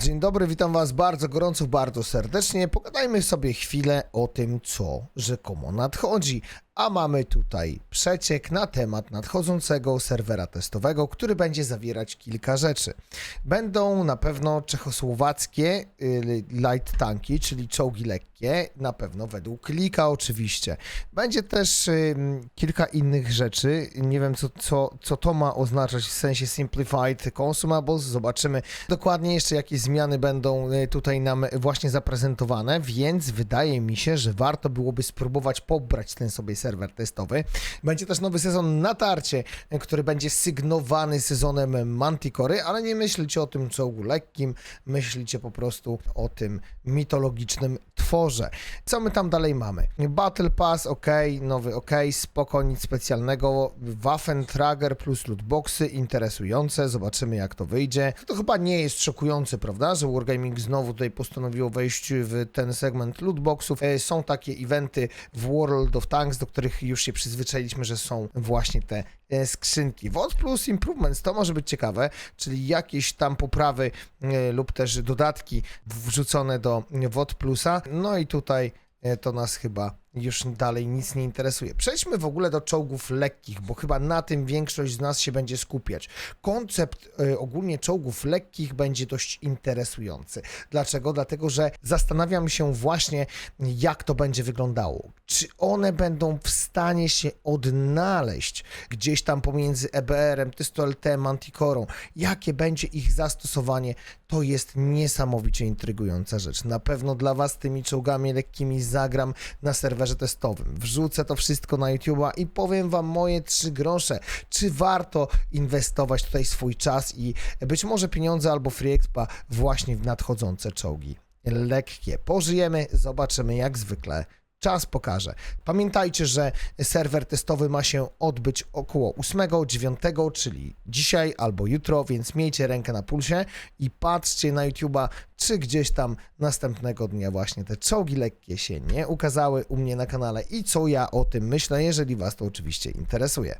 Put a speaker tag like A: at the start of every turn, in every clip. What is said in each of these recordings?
A: Dzień dobry, witam Was bardzo gorąco, bardzo serdecznie. Pogadajmy sobie chwilę o tym, co rzekomo nadchodzi. A mamy tutaj przeciek na temat nadchodzącego serwera testowego, który będzie zawierać kilka rzeczy. Będą na pewno czechosłowackie y, light tanki, czyli czołgi lekkie, na pewno według Lika oczywiście. Będzie też ym, kilka innych rzeczy. Nie wiem, co, co, co to ma oznaczać w sensie Simplified Consumables. Zobaczymy dokładnie jeszcze, jakie zmiany będą y, tutaj nam właśnie zaprezentowane, więc wydaje mi się, że warto byłoby spróbować pobrać ten sobie serwer testowy. Będzie też nowy sezon natarcie, który będzie sygnowany sezonem Manticory, ale nie myślcie o tym czołgu lekkim, myślcie po prostu o tym mitologicznym tworze. Co my tam dalej mamy? Battle Pass, ok, nowy ok, spoko, nic specjalnego. Waffentrager plus lootboxy, interesujące, zobaczymy jak to wyjdzie. To chyba nie jest szokujące, prawda, że Wargaming znowu tutaj postanowiło wejść w ten segment lootboxów. E, Są takie eventy w World of Tanks, do których już się przyzwyczailiśmy, że są właśnie te e, skrzynki. WOD plus Improvements to może być ciekawe, czyli jakieś tam poprawy e, lub też dodatki wrzucone do WOD plusa. No i tutaj e, to nas chyba już dalej nic nie interesuje. Przejdźmy w ogóle do czołgów lekkich, bo chyba na tym większość z nas się będzie skupiać. Koncept e, ogólnie czołgów lekkich będzie dość interesujący. Dlaczego? Dlatego, że zastanawiam się właśnie, jak to będzie wyglądało. Czy one będą w stanie się odnaleźć gdzieś tam pomiędzy EBR-em, TSTLT, Manticorą? Jakie będzie ich zastosowanie? To jest niesamowicie intrygująca rzecz. Na pewno dla Was tymi czołgami lekkimi zagram na serwerze testowym. Wrzucę to wszystko na YouTube'a i powiem Wam moje trzy grosze. Czy warto inwestować tutaj swój czas i być może pieniądze albo free expa właśnie w nadchodzące czołgi lekkie. Pożyjemy, zobaczymy jak zwykle. Czas pokaże. Pamiętajcie, że serwer testowy ma się odbyć około 8-9, czyli dzisiaj albo jutro, więc miejcie rękę na pulsie i patrzcie na YouTube'a, czy gdzieś tam następnego dnia właśnie te czołgi lekkie się nie ukazały u mnie na kanale i co ja o tym myślę, jeżeli Was to oczywiście interesuje.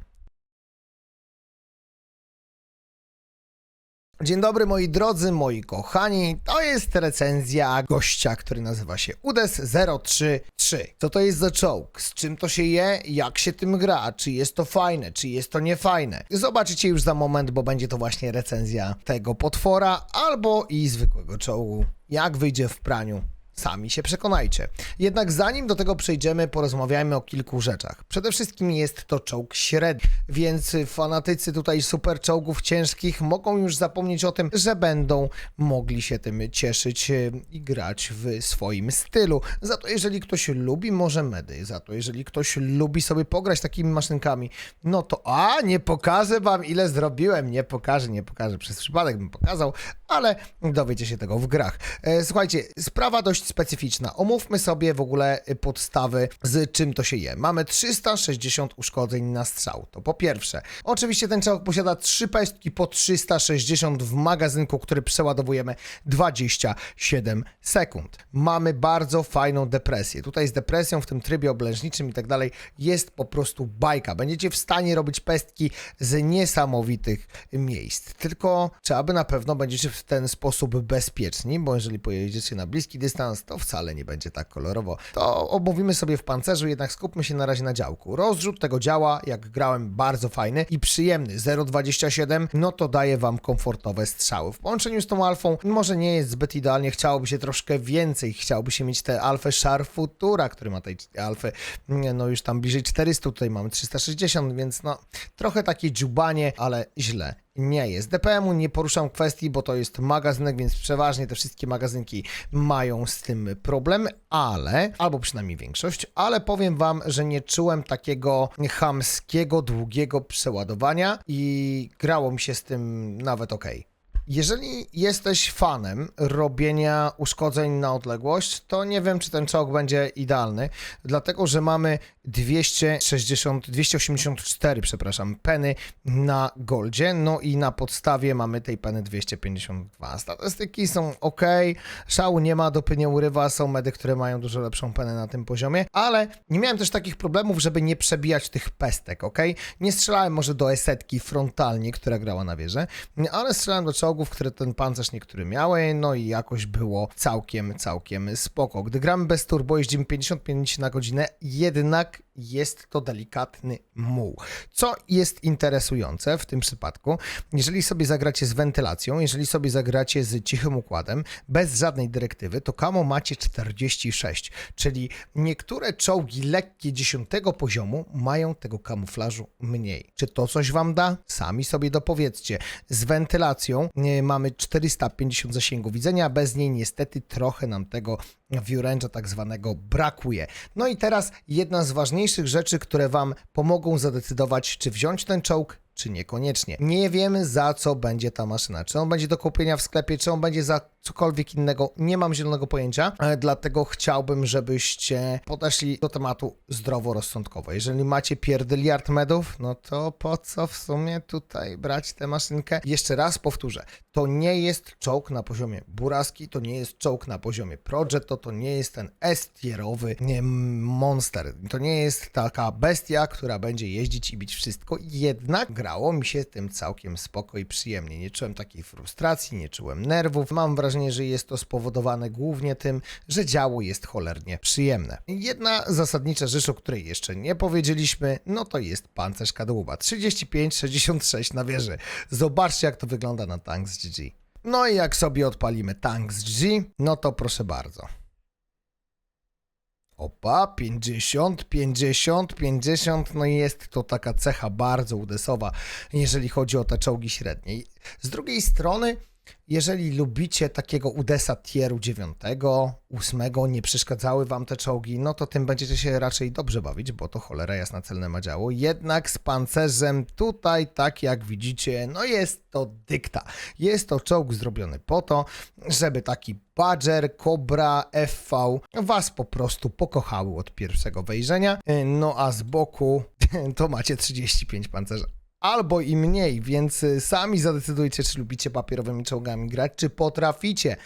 A: Dzień dobry moi drodzy, moi kochani. To jest recenzja gościa, który nazywa się Udes033. Co to jest za czołg? Z czym to się je? Jak się tym gra? Czy jest to fajne? Czy jest to niefajne? Zobaczycie już za moment, bo będzie to właśnie recenzja tego potwora albo i zwykłego czołgu. Jak wyjdzie w praniu? Sami się przekonajcie. Jednak zanim do tego przejdziemy, porozmawiajmy o kilku rzeczach. Przede wszystkim jest to czołg średni, więc fanatycy tutaj super czołgów ciężkich mogą już zapomnieć o tym, że będą mogli się tym cieszyć e, i grać w swoim stylu. Za to jeżeli ktoś lubi może medy, za to jeżeli ktoś lubi sobie pograć takimi maszynkami, no to a, nie pokażę wam ile zrobiłem, nie pokażę, nie pokażę, przez przypadek bym pokazał, ale dowiecie się tego w grach. E, Słuchajcie, sprawa dość specyficzna. Omówmy sobie w ogóle y, podstawy, z czym to się je. Mamy 360 uszkodzeń na strzał. To po pierwsze. Oczywiście ten czołg posiada trzy pestki po 360 w magazynku, który przeładowujemy 27 sekund. Mamy bardzo fajną depresję. Tutaj z depresją w tym trybie oblężniczym i tak dalej jest po prostu bajka. Będziecie w stanie robić pestki z niesamowitych miejsc. Tylko trzeba by na pewno będziecie w ten sposób bezpieczni, bo jeżeli pojedziecie na bliski dystans, to wcale nie będzie tak kolorowo. To omówimy sobie w pancerzu, jednak skupmy się na razie na działku. Rozrzut tego działa, jak grałem, bardzo fajny i przyjemny. 0,27, no to daje wam komfortowe strzały. W połączeniu z tą alfą może nie jest zbyt idealnie, chciałoby się troszkę więcej, chciałoby się mieć tę alfę Char Futura, który ma tej alfy, no już tam bliżej 400, tutaj mamy 360, więc no trochę takie dziubanie, ale źle nie jest. DPM-u nie poruszam kwestii, bo to jest magazynek, więc przeważnie te wszystkie magazynki mają z tym problem, ale, albo przynajmniej większość, ale powiem wam, że nie czułem takiego chamskiego, długiego przeładowania i grało mi się z tym nawet ok. Jeżeli jesteś fanem robienia uszkodzeń na odległość, to nie wiem, czy ten czołg będzie idealny, dlatego że mamy 260, 284, przepraszam, peny na goldzie, no i na podstawie mamy tej peny 252. Statystyki są ok, szału nie ma, dopy nie urywa, są medy, które mają dużo lepszą penę na tym poziomie, ale nie miałem też takich problemów, żeby nie przebijać tych pestek, ok? Nie strzelałem może do esetki frontalnie, która grała na wieżę, ale strzelałem do czołgów, czołgów, które ten pancerz niektóre miały, no i jakoś było całkiem, całkiem spoko. Gdy gramy bez turbo, jeździmy 55 na godzinę, jednak jest to delikatny muł. Co jest interesujące w tym przypadku, jeżeli sobie zagracie z wentylacją, jeżeli sobie zagracie z cichym układem, bez żadnej dyrektywy, to kamo macie 46, czyli niektóre czołgi lekkie 10 poziomu mają tego kamuflażu mniej. Czy to coś wam da? Sami sobie dopowiedzcie. Z wentylacją nie, mamy 450 zasięgu widzenia, bez niej niestety trochę nam tego viewrange'a tak zwanego brakuje. No i teraz jedna z ważniejszych rzeczy, które wam pomogą zadecydować, czy wziąć ten czołg, czy niekoniecznie. Nie wiemy za co będzie ta maszyna. Czy on będzie do kupienia w sklepie, czy on będzie za cokolwiek innego. Nie mam zielonego pojęcia, dlatego chciałbym, żebyście podeszli do tematu zdroworozsądkowo. Jeżeli macie pierdyliard medów, no to po co w sumie tutaj brać tę maszynkę? Jeszcze raz powtórzę, to nie jest czołg na poziomie Buraski, to nie jest czołg na poziomie Progetto, to nie jest ten S-tierowy nie, monster. To nie jest taka bestia, która będzie jeździć i bić wszystko. Jednak grało mi się tym całkiem spoko i przyjemnie. Nie czułem takiej frustracji, nie czułem nerwów. Mam wrażenie, że jest to spowodowane głównie tym, że działo jest cholernie przyjemne. Jedna zasadnicza rzecz, o której jeszcze nie powiedzieliśmy, no to jest pancerz kadłuba. 35-66 na wieży. Zobaczcie, jak to wygląda na tank z GG. No i jak sobie odpalimy tank z GG, no to proszę bardzo. Opa, 50, 50, 50, no i jest to taka cecha bardzo udesowa, jeżeli chodzi o te czołgi średnie. Z drugiej strony, jeżeli lubicie takiego udesa tieru 9, 8, nie przeszkadzały wam te czołgi, no to tym będziecie się raczej dobrze bawić, bo to cholera jasna celne ma działo. Jednak z pancerzem tutaj, tak jak widzicie, no jest to dykta. Jest to czołg zrobiony po to, żeby taki Badger, Cobra, FV was po prostu pokochały od pierwszego wejrzenia. No a z boku to macie 35 pancerza albo i mniej, więc y, sami zadecydujcie, czy lubicie papierowymi czołgami grać, czy potraficie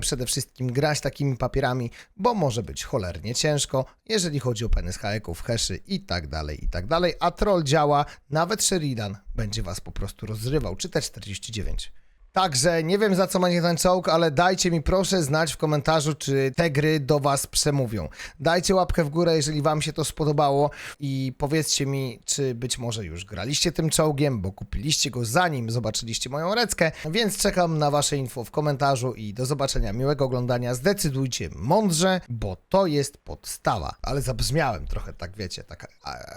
A: przede wszystkim grać takimi papierami, bo może być cholernie ciężko, jeżeli chodzi o peny z haeków, heszy i tak dalej, i tak dalej, a troll działa, nawet Sheridan będzie was po prostu rozrywał, czy te 49. Także nie wiem za co będzie ten czołg, ale dajcie mi proszę znać w komentarzu, czy te gry do Was przemówią. Dajcie łapkę w górę, jeżeli Wam się to spodobało i powiedzcie mi, czy być może już graliście tym czołgiem, bo kupiliście go zanim zobaczyliście moją reckę, więc czekam na Wasze info w komentarzu i do zobaczenia, miłego oglądania. Zdecydujcie mądrze, bo to jest podstawa. Ale zabrzmiałem trochę, tak wiecie, tak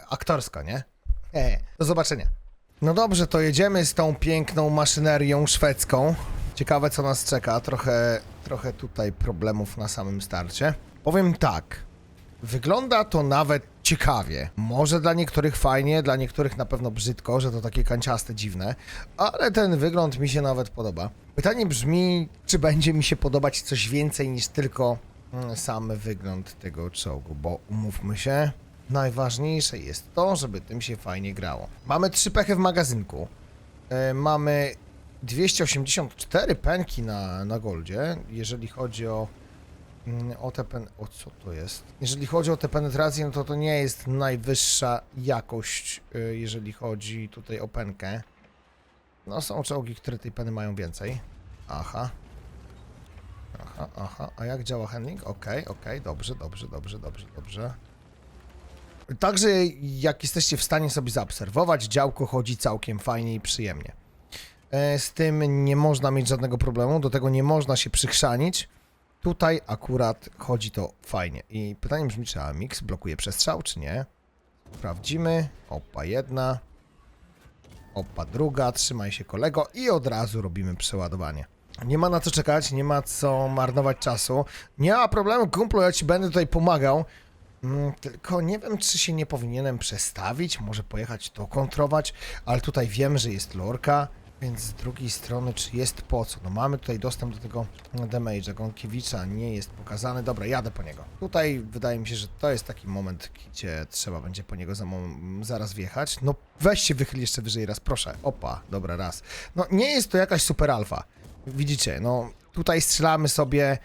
A: aktorsko, nie? E, do zobaczenia. No dobrze, to jedziemy z tą piękną maszynerią szwedzką. Ciekawe, co nas czeka. Trochę, trochę tutaj problemów na samym starcie. Powiem tak. Wygląda to nawet ciekawie. Może dla niektórych fajnie, dla niektórych na pewno brzydko, że to takie kanciaste, dziwne, ale ten wygląd mi się nawet podoba. Pytanie brzmi, czy będzie mi się podobać coś więcej niż tylko mm, sam wygląd tego czołgu, bo umówmy się, najważniejsze jest to, żeby tym się fajnie grało. Mamy trzy pechy w magazynku. E, mamy 284 penki na, na goldzie, jeżeli chodzi o mm, o te pen... O co to jest? Jeżeli chodzi o te penetracje, no to to nie jest najwyższa jakość, y, jeżeli chodzi tutaj o penkę. No są czołgi, które tej peny mają więcej. Aha. Aha, aha. A jak działa handling? Okej, okej, dobrze, dobrze, dobrze, dobrze, dobrze. Także jak jesteście w stanie sobie zaobserwować, działko chodzi całkiem fajnie i przyjemnie. E, Z tym nie można mieć żadnego problemu, do tego nie można się przychrzanić. Tutaj akurat chodzi to fajnie. I pytanie brzmi, czy Amix blokuje przestrzał, czy nie? Sprawdzimy. Opa jedna. Opa druga. Trzymaj się kolego. I od razu robimy przeładowanie. Nie ma na co czekać, nie ma co marnować czasu. Nie ma problemu, kumplu, ja ci będę tutaj pomagał. Mm, Tylko nie wiem, czy się nie powinienem przestawić, może pojechać to kontrować, ale tutaj wiem, że jest lorka, więc z drugiej strony, czy jest po co? No mamy tutaj dostęp do tego damage'a, Gąkiewicza nie jest pokazany, dobra, jadę po niego. Tutaj wydaje mi się, że to jest taki moment, gdzie trzeba będzie po niego za zaraz wjechać. No weź się wychyl jeszcze wyżej raz, proszę. Opa, dobra, raz. No nie jest to jakaś super alfa. Widzicie, no tutaj strzelamy sobie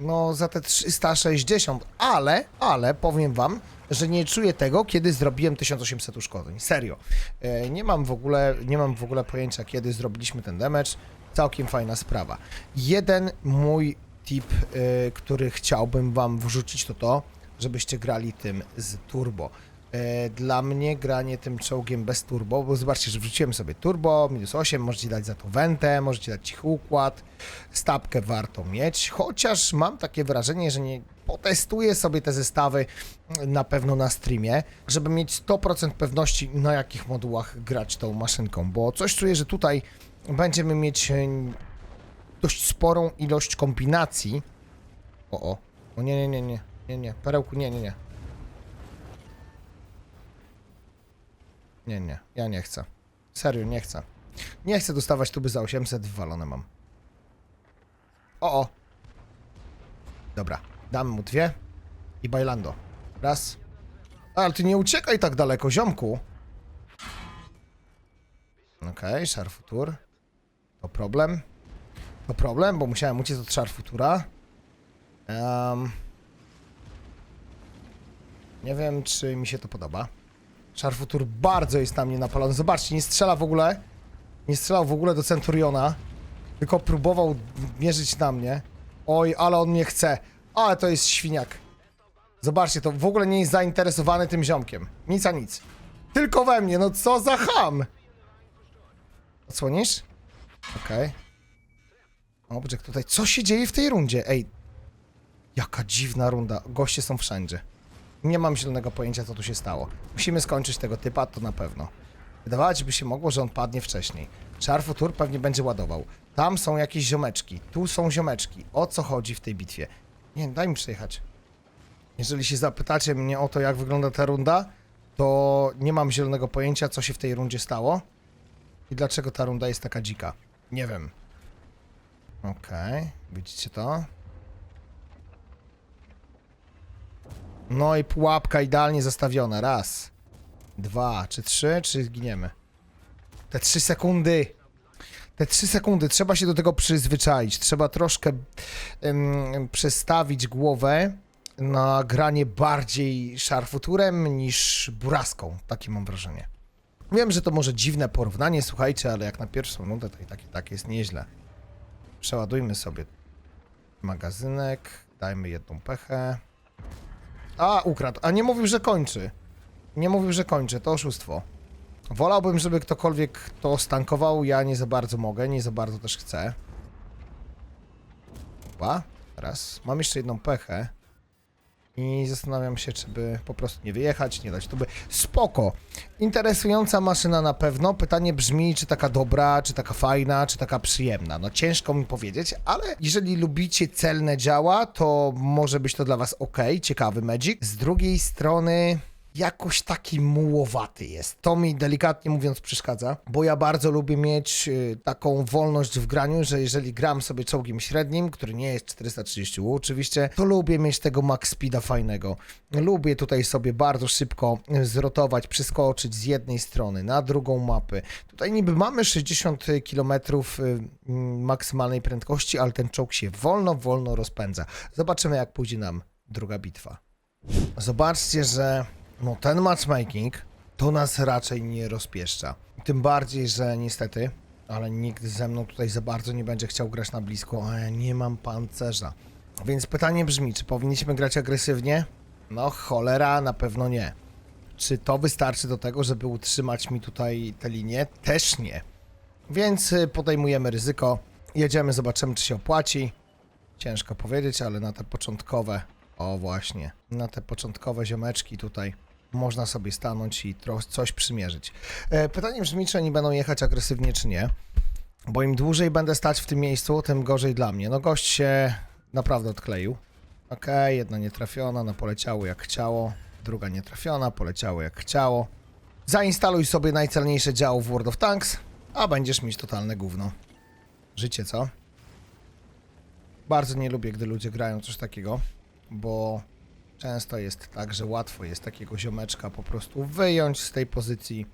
A: no za te 360, ale, ale powiem wam, że nie czuję tego, kiedy zrobiłem 1800 uszkodzeń. Serio. E, Nie mam w ogóle, nie mam w ogóle pojęcia, kiedy zrobiliśmy ten damage. Całkiem fajna sprawa. Jeden mój tip, e, który chciałbym wam wrzucić, to to, żebyście grali tym z turbo. E, Dla mnie granie tym czołgiem bez turbo, bo zobaczcie, że wrzuciłem sobie turbo, minus 8, możecie dać za to wentę, możecie dać cichy układ, stapkę warto mieć, chociaż mam takie wrażenie, że nie potestuję sobie te zestawy na pewno na streamie, żeby mieć 100% pewności na jakich modułach grać tą maszynką, bo coś czuję, że tutaj będziemy mieć e, dość sporą ilość kombinacji. O, o, o nie, nie, nie, nie, nie, nie, perełku, nie, nie, nie. Nie, nie, ja nie chcę. Serio, nie chcę. Nie chcę dostawać tuby za 800, wywalone mam. O, o. Dobra, damy mu dwie i bailando. Raz. Ale ty nie uciekaj tak daleko, ziomku. Okej, okay, szarfutur. To problem. To problem, bo musiałem uciec od szarfutura. Um, nie wiem, czy mi się to podoba. Szarfutur bardzo jest na mnie napalony. Zobaczcie, nie strzela w ogóle. Nie strzelał w ogóle do Centuriona. Tylko próbował mierzyć na mnie. Oj, ale on mnie chce. Ale to jest świniak. Zobaczcie, to w ogóle nie jest zainteresowany tym ziomkiem. Nic a nic. Tylko we mnie, no co za ham! Odsłonisz? Okej. Okay. Obrzek tutaj. Co się dzieje w tej rundzie? Ej. Jaka dziwna runda. Goście są wszędzie. Nie mam zielonego pojęcia, co tu się stało. Musimy skończyć tego typa, to na pewno. Wydawać by się mogło, że on padnie wcześniej. Czarfutur pewnie będzie ładował. Tam są jakieś ziomeczki. Tu są ziomeczki. O co chodzi w tej bitwie? Nie, daj mi przejechać. Jeżeli się zapytacie mnie o to, jak wygląda ta runda, to nie mam zielonego pojęcia, co się w tej rundzie stało i dlaczego ta runda jest taka dzika. Nie wiem. Okej, widzicie to? No i pułapka idealnie zastawiona. Raz, dwa, czy trzy, czy zginiemy? Te trzy sekundy. Te trzy sekundy. Trzeba się do tego przyzwyczaić. Trzeba troszkę przestawić głowę na granie bardziej szarfuturem niż buraską. Takie mam wrażenie. Wiem, że to może dziwne porównanie, słuchajcie, ale jak na pierwszą nudę to i tak, i tak jest nieźle. Przeładujmy sobie magazynek, dajmy jedną pechę. A, ukradł. A nie mówił, że kończy. Nie mówił, że kończy. To oszustwo. Wolałbym, żeby ktokolwiek to stankował. Ja nie za bardzo mogę, nie za bardzo też chcę. Opa, raz. Mam jeszcze jedną pechę. I zastanawiam się, czy by po prostu nie wyjechać, nie dać by. Spoko. Interesująca maszyna na pewno. Pytanie brzmi, czy taka dobra, czy taka fajna, czy taka przyjemna. No ciężko mi powiedzieć, ale jeżeli lubicie celne działa, to może być to dla was ok, ciekawy Magic. Z drugiej strony jakoś taki mułowaty jest. To mi delikatnie mówiąc przeszkadza, bo ja bardzo lubię mieć y, taką wolność w graniu, że jeżeli gram sobie czołgiem średnim, który nie jest 430 U oczywiście, to lubię mieć tego max speeda fajnego. Lubię tutaj sobie bardzo szybko y, zrotować, przeskoczyć z jednej strony na drugą mapę. Tutaj niby mamy 60 km maksymalnej prędkości, ale ten czołg się wolno, wolno rozpędza. Zobaczymy jak pójdzie nam druga bitwa. Zobaczcie, że no ten matchmaking to nas raczej nie rozpieszcza. Tym bardziej, że niestety, ale nikt ze mną tutaj za bardzo nie będzie chciał grać na blisko, a ja nie mam pancerza. Więc pytanie brzmi, czy powinniśmy grać agresywnie? No cholera, na pewno nie. Czy to wystarczy do tego, żeby utrzymać mi tutaj tę linię? Też nie. Więc y, podejmujemy ryzyko. Jedziemy, zobaczymy, czy się opłaci. Ciężko powiedzieć, ale na te początkowe, o właśnie, na te początkowe ziomeczki tutaj można sobie stanąć i coś przymierzyć. E, pytanie brzmi, czy oni będą jechać agresywnie, czy nie. Bo im dłużej będę stać w tym miejscu, tym gorzej dla mnie. No gość się naprawdę odkleił. Okej, jedna nie trafiona, no poleciało jak chciało. Druga nie trafiona, poleciało jak chciało. Zainstaluj sobie najcelniejsze działo w World of Tanks, a będziesz mieć totalne gówno. Życie, co? Bardzo nie lubię, gdy ludzie grają coś takiego, bo często jest tak, że łatwo jest takiego ziomeczka po prostu wyjąć z tej pozycji,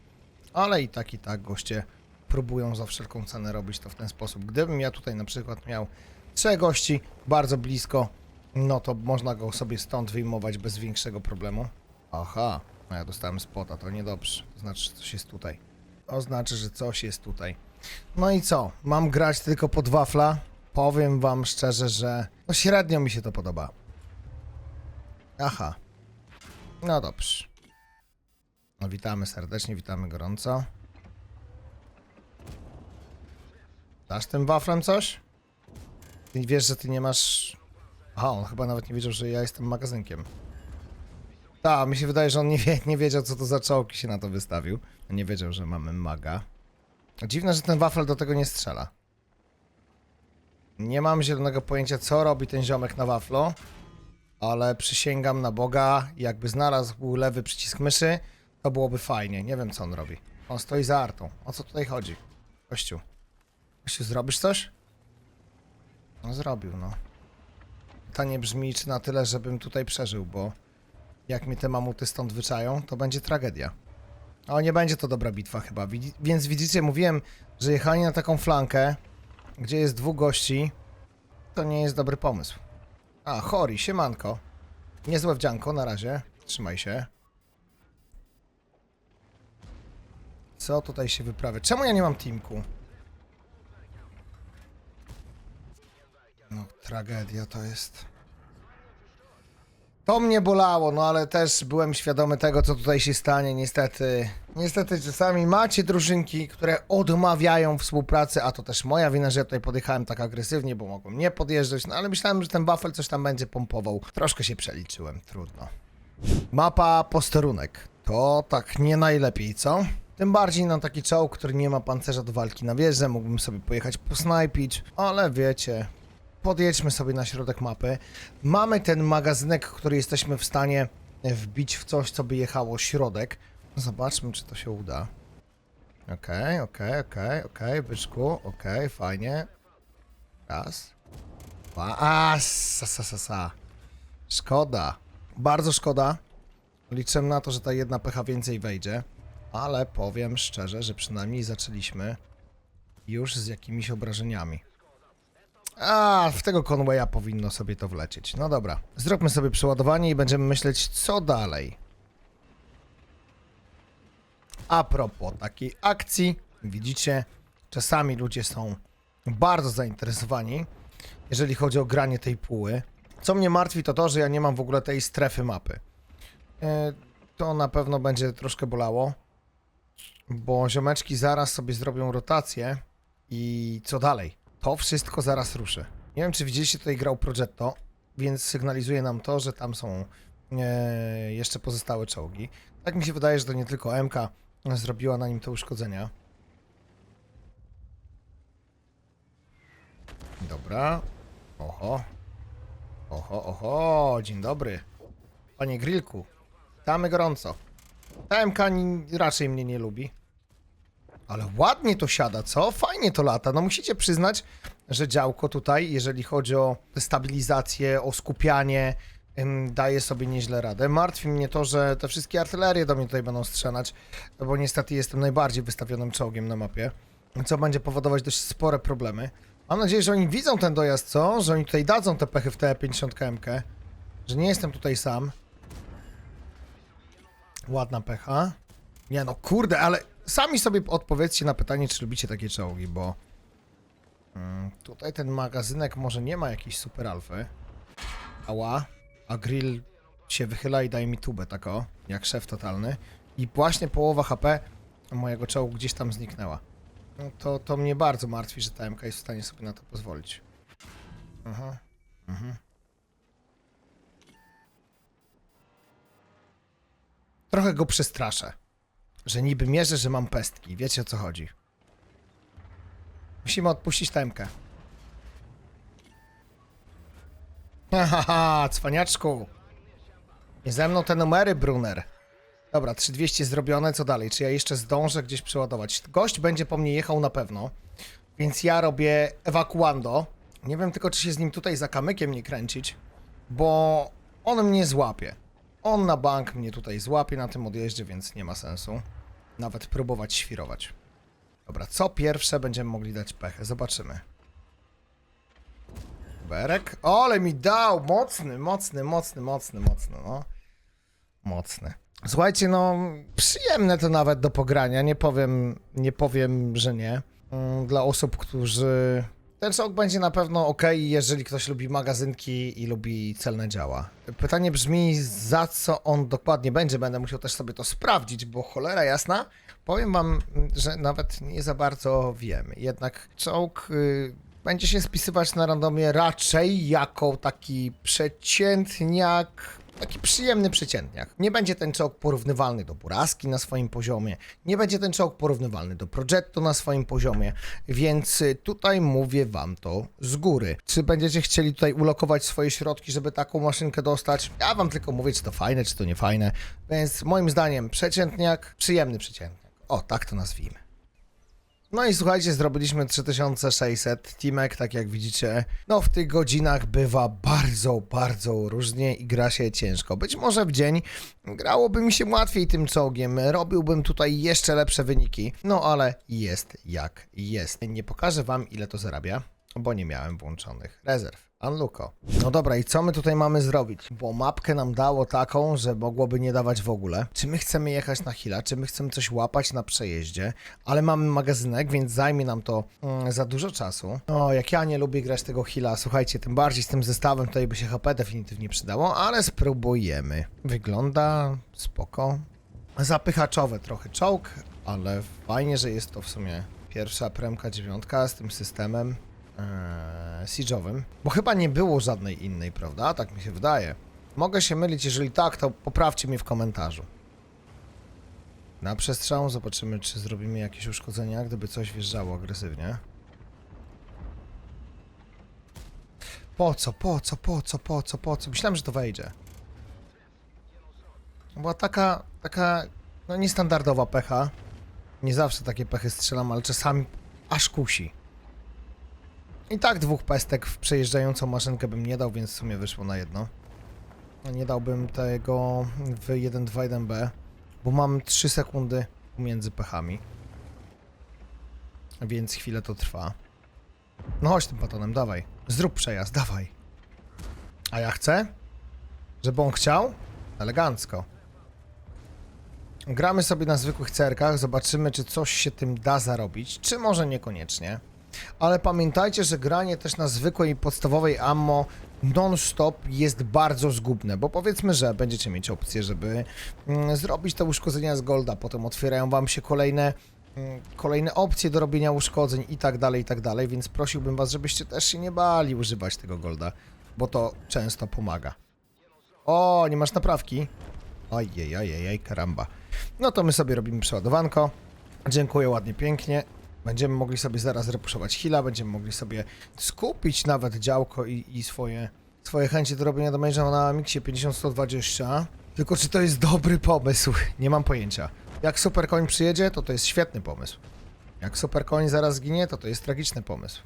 A: ale i tak i tak goście próbują za wszelką cenę robić to w ten sposób. Gdybym ja tutaj na przykład miał trzech gości bardzo blisko, no to można go sobie stąd wyjmować bez większego problemu. Aha, a ja dostałem spota, to niedobrze. To znaczy, że coś jest tutaj. To znaczy, że coś jest tutaj. No i co? Mam grać tylko pod wafla? Powiem wam szczerze, że no średnio mi się to podoba. Aha. No dobrze. No witamy serdecznie, witamy gorąco. Dasz tym waflem coś? Ty wiesz, że ty nie masz... Aha, on chyba nawet nie wiedział, że ja jestem magazynkiem. Tak, mi się wydaje, że on nie, wie, nie wiedział, co to za czołg i się na to wystawił. Nie wiedział, że mamy maga. Dziwne, że ten wafel do tego nie strzela. Nie mam zielonego pojęcia, co robi ten ziomek na waflo, ale przysięgam na Boga, jakby znalazł lewy przycisk myszy, to byłoby fajnie. Nie wiem, co on robi. On stoi za artą. O co tutaj chodzi? Kościół. Kościół, zrobisz coś? No zrobił, no. To nie brzmi czy na tyle, żebym tutaj przeżył, bo jak mi te mamuty stąd wyczają, to będzie tragedia. O, nie będzie to dobra bitwa chyba. Widzi- Więc widzicie, mówiłem, że jechanie na taką flankę, gdzie jest dwóch gości, to nie jest dobry pomysł. A, Hori, siemanko. Niezłe wdzianko, na razie. Trzymaj się. Co tutaj się wyprawia? Czemu ja nie mam teamku? No, tragedia to jest. To mnie bolało, no ale też byłem świadomy tego, co tutaj się stanie. Niestety, niestety czasami macie drużynki, które odmawiają współpracy, a to też moja wina, że ja tutaj podjechałem tak agresywnie, bo mogłem nie podjeżdżać, no ale myślałem, że ten Buffel coś tam będzie pompował. Troszkę się przeliczyłem, trudno. Mapa posterunek. To tak nie najlepiej, co? Tym bardziej na taki czołg, który nie ma pancerza do walki na wieżę, mógłbym sobie pojechać posnajpić, ale wiecie, podjedźmy sobie na środek mapy. Mamy ten magazynek, który jesteśmy w stanie wbić w coś, co by jechało środek. Zobaczmy, czy to się uda. Okej, okej, okej, okej, byczku, okej, fajnie. Raz. Dwa. A, sa, sa, sa, sa. Szkoda. Bardzo szkoda. Liczę na to, że ta jedna pecha więcej wejdzie. Ale powiem szczerze, że przynajmniej zaczęliśmy już z jakimiś obrażeniami. A, w tego Conwaya powinno sobie to wlecieć. No dobra. Zróbmy sobie przeładowanie i będziemy myśleć, co dalej. A propos takiej akcji, widzicie, czasami ludzie są bardzo zainteresowani, jeżeli chodzi o granie tej puły. Co mnie martwi, to to, że ja nie mam w ogóle tej strefy mapy. E, To na pewno będzie troszkę bolało, bo ziomeczki zaraz sobie zrobią rotację i co dalej? To wszystko zaraz ruszy. Nie wiem, czy widzieliście, tutaj grał Progetto, więc sygnalizuje nam to, że tam są e, jeszcze pozostałe czołgi. Tak mi się wydaje, że to nie tylko MK zrobiła na nim te uszkodzenia. Dobra. Oho. Oho, oho, dzień dobry. Panie Grillku, damy gorąco. Ta MK raczej mnie nie lubi. Ale ładnie to siada, co? Fajnie to lata. No musicie przyznać, że działko tutaj, jeżeli chodzi o stabilizację, o skupianie, daje sobie nieźle radę. Martwi mnie to, że te wszystkie artylerie do mnie tutaj będą strzelać, bo niestety jestem najbardziej wystawionym czołgiem na mapie, co będzie powodować dość spore problemy. Mam nadzieję, że oni widzą ten dojazd, co? Że oni tutaj dadzą te pechy w te 50 MK, że nie jestem tutaj sam. Ładna pecha. Nie no, kurde, ale sami sobie odpowiedzcie na pytanie, czy lubicie takie czołgi, bo mm, tutaj ten magazynek może nie ma jakiejś super alfy. Ała, a grill się wychyla i daje mi tubę, tak o, jak szef totalny. I właśnie połowa HP mojego czołgu gdzieś tam zniknęła. No to, to mnie bardzo martwi, że ta MK jest w stanie sobie na to pozwolić. Aha. Mhm. Trochę go przestraszę. Że niby mierzę, że mam pestki. Wiecie o co chodzi. Musimy odpuścić temkę. Hahaha, cwaniaczku. Nie ze mną te numery, Brunner. Dobra, 3200 zrobione, co dalej? Czy ja jeszcze zdążę gdzieś przeładować? Gość będzie po mnie jechał na pewno, więc ja robię ewakuando. Nie wiem tylko, czy się z nim tutaj za kamykiem nie kręcić, bo on mnie złapie. On na bank mnie tutaj złapie na tym odjeździe, więc nie ma sensu nawet próbować świrować. Dobra, co pierwsze będziemy mogli dać pechę? Zobaczymy. Berek? O, ale mi dał! Mocny, mocny, mocny, mocny, mocny, no. Mocny. Słuchajcie, no przyjemne to nawet do pogrania, nie powiem, nie powiem, że nie. Mm, Dla osób, którzy... Ten czołg będzie na pewno ok, jeżeli ktoś lubi magazynki i lubi celne działa. Pytanie brzmi, za co on dokładnie będzie, będę musiał też sobie to sprawdzić, bo cholera jasna, powiem wam, że nawet nie za bardzo wiem. Jednak czołg y, będzie się spisywać na randomie raczej jako taki przeciętniak, taki przyjemny przeciętniak. Nie będzie ten czołg porównywalny do Buraski na swoim poziomie, nie będzie ten czołg porównywalny do Progetto na swoim poziomie, więc y, tutaj mówię wam to z góry. Czy będziecie chcieli tutaj ulokować swoje środki, żeby taką maszynkę dostać? Ja wam tylko mówię, czy to fajne, czy to nie fajne, więc moim zdaniem przeciętniak, przyjemny przeciętniak. O, tak to nazwijmy. No i słuchajcie, zrobiliśmy 3600 teamek, tak jak widzicie. No w tych godzinach bywa bardzo, bardzo różnie i gra się ciężko. Być może w dzień grałoby mi się łatwiej tym czołgiem, robiłbym tutaj jeszcze lepsze wyniki. No ale jest jak jest. Nie pokażę wam ile to zarabia, bo nie miałem włączonych rezerw. Unluko. No dobra, i co my tutaj mamy zrobić? Bo mapkę nam dało taką, że mogłoby nie dawać w ogóle. Czy my chcemy jechać na hila, czy my chcemy coś łapać na przejeździe, ale mamy magazynek, więc zajmie nam to mm, za dużo czasu. O, jak ja nie lubię grać tego hila, słuchajcie, tym bardziej z tym zestawem tutaj by się HP definitywnie przydało, ale spróbujemy. Wygląda spoko. Zapychaczowe trochę czołg, ale fajnie, że jest to w sumie pierwsza premka dziewiątka z tym systemem siege'owym. Bo chyba nie było żadnej innej, prawda? Tak mi się wydaje. Mogę się mylić, jeżeli tak, to poprawcie mnie w komentarzu. Na przestrzał zobaczymy, czy zrobimy jakieś uszkodzenia, gdyby coś wjeżdżało agresywnie. Po co, po co, po co, po co, po co? Myślałem, że to wejdzie. Była taka, taka, no niestandardowa pecha. Nie zawsze takie pechy strzelam, ale czasami aż kusi. I tak dwóch pestek w przejeżdżającą maszynkę bym nie dał, więc w sumie wyszło na jedno. No Nie dałbym tego w 1.2.1b, bo mam 3 sekundy między pechami. Więc chwilę to trwa. No chodź tym batonem, dawaj. Zrób przejazd, dawaj. A ja chcę? Żeby on chciał? Elegancko. Gramy sobie na zwykłych cerkach, zobaczymy, czy coś się tym da zarobić, czy może niekoniecznie. Ale pamiętajcie, że granie też na zwykłej podstawowej ammo non-stop jest bardzo zgubne, bo powiedzmy, że będziecie mieć opcję, żeby mm, zrobić te uszkodzenia z golda, potem otwierają wam się kolejne, mm, kolejne opcje do robienia uszkodzeń i tak dalej, i tak dalej, więc prosiłbym was, żebyście też się nie bali używać tego golda, bo to często pomaga. O, nie masz naprawki? Ojej, ojej, ojej, karamba. No to my sobie robimy przeładowanko. Dziękuję ładnie, pięknie. Będziemy mogli sobie zaraz repuszować hila, będziemy mogli sobie skupić nawet działko i, i swoje, swoje chęci do robienia damage'a na miksie 50-120. Tylko czy to jest dobry pomysł? Nie mam pojęcia. Jak Super przyjedzie, to to jest świetny pomysł. Jak Super zaraz zginie, to to jest tragiczny pomysł.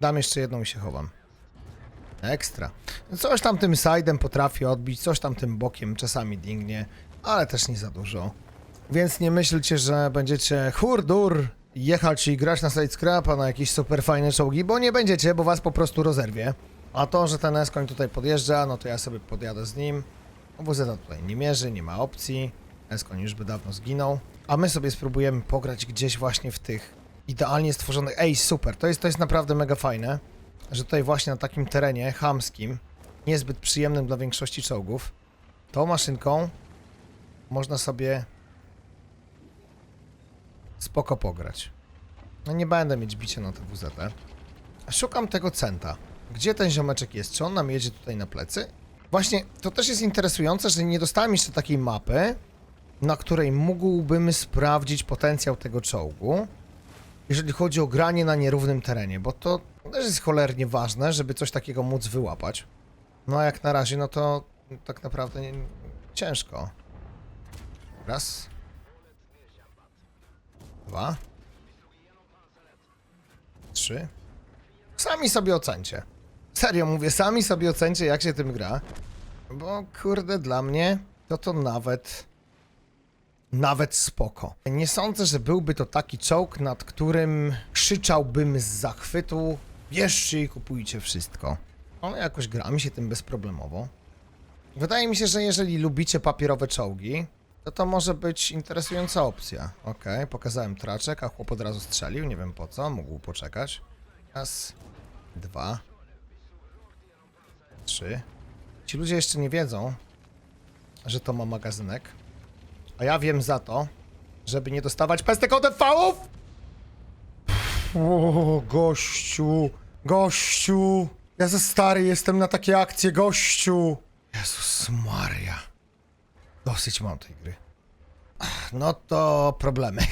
A: Dam jeszcze jedną i się chowam. Ekstra. Coś tam tym sidem potrafi odbić, coś tam tym bokiem czasami dingnie, ale też nie za dużo. Więc nie myślcie, że będziecie hurdur jechać i grać na side scrapa na jakieś super fajne czołgi, bo nie będziecie, bo was po prostu rozerwie. A to, że ten Eskoń tutaj podjeżdża, no to ja sobie podjadę z nim. WZ tutaj nie mierzy, nie ma opcji. Eskoń już by dawno zginął. A my sobie spróbujemy pograć gdzieś właśnie w tych idealnie stworzonych... Ej, super, to jest, to jest naprawdę mega fajne że tutaj właśnie na takim terenie chamskim, niezbyt przyjemnym dla większości czołgów, tą maszynką można sobie spoko pograć. No nie będę mieć bicia na tę WZ. Szukam tego centa. Gdzie ten ziomeczek jest? Czy on nam jedzie tutaj na plecy? Właśnie, to też jest interesujące, że nie dostałem jeszcze takiej mapy, na której mógłbym sprawdzić potencjał tego czołgu, jeżeli chodzi o granie na nierównym terenie, bo to też jest cholernie ważne, żeby coś takiego móc wyłapać. No a jak na razie, no to tak naprawdę nie, ciężko. Raz. Dwa. Trzy. Sami sobie ocencie. Serio mówię, sami sobie ocencie, jak się tym gra. Bo kurde, dla mnie to to nawet nawet spoko. Nie sądzę, że byłby to taki czołg, nad którym krzyczałbym z zachwytu bierzcie i kupujcie wszystko. Ale jakoś gra mi się tym bezproblemowo. Wydaje mi się, że jeżeli lubicie papierowe czołgi, to to może być interesująca opcja. Okej, pokazałem traczek, a chłop od razu strzelił, nie wiem po co, mógł poczekać. Raz, dwa, trzy. Ci ludzie jeszcze nie wiedzą, że to ma magazynek. A ja wiem za to, żeby nie dostawać pestek ODV-ów! O, gościu, gościu. Ja za stary jestem na takie akcje, gościu. Jezus Maria. Dosyć mam tej gry. No to problemy.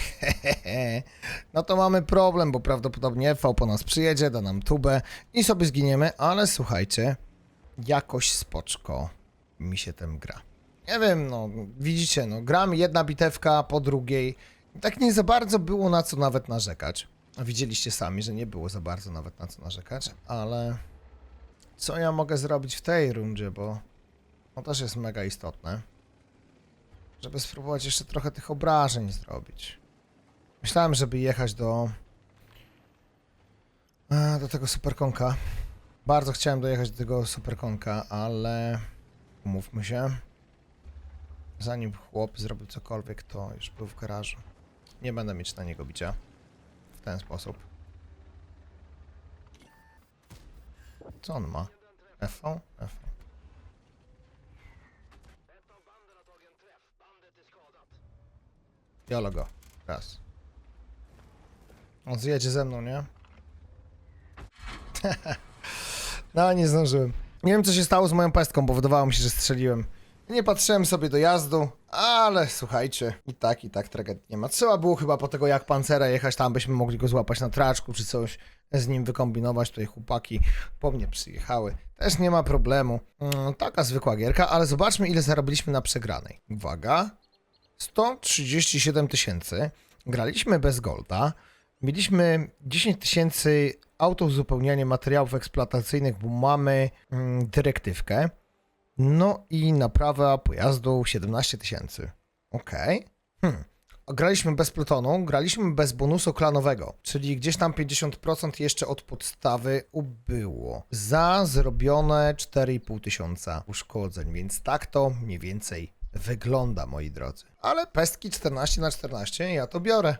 A: no to mamy problem, bo prawdopodobnie V po nas przyjedzie, da nam tubę i sobie zginiemy, ale słuchajcie, jakoś spoczko mi się tym gra. Nie wiem, no widzicie, no gram jedna bitewka po drugiej. Tak nie za bardzo było na co nawet narzekać. A Widzieliście sami, że nie było za bardzo nawet na co narzekać, ale co ja mogę zrobić w tej rundzie, bo to też jest mega istotne, żeby spróbować jeszcze trochę tych obrażeń zrobić. Myślałem, żeby jechać do e, do tego superkonka. Bardzo chciałem dojechać do tego superkonka, ale umówmy się. Zanim chłop zrobił cokolwiek, to już był w garażu. Nie będę mieć na niego bicia. W ten sposób. Co on ma? FV? FV. Jolo go. Raz. On zjedzie ze mną, nie? no, nie zdążyłem. Nie wiem, co się stało z moją pestką, bo wydawało mi się, że strzeliłem. Nie patrzyłem sobie do jazdu, ale słuchajcie, i tak, i tak tragedii nie ma. Trzeba było chyba po tego jak pancera jechać, tam byśmy mogli go złapać na traczku, czy coś z nim wykombinować. Tutaj chłopaki po mnie przyjechały. Też nie ma problemu. Mm, taka zwykła gierka, ale zobaczmy, ile zarobiliśmy na przegranej. Uwaga. 137 tysięcy. Graliśmy bez golda. Mieliśmy 10 tysięcy autouzupełnianie materiałów eksploatacyjnych, bo mamy mm, dyrektywkę. No i naprawa pojazdu 17 tysięcy. Okej. Hmm. Graliśmy bez plutonu, graliśmy bez bonusu klanowego, czyli gdzieś tam 50% jeszcze od podstawy ubyło. Za zrobione 4,5 tysiąca uszkodzeń, więc tak to mniej więcej wygląda, moi drodzy. Ale pestki 14 na 14 ja to biorę.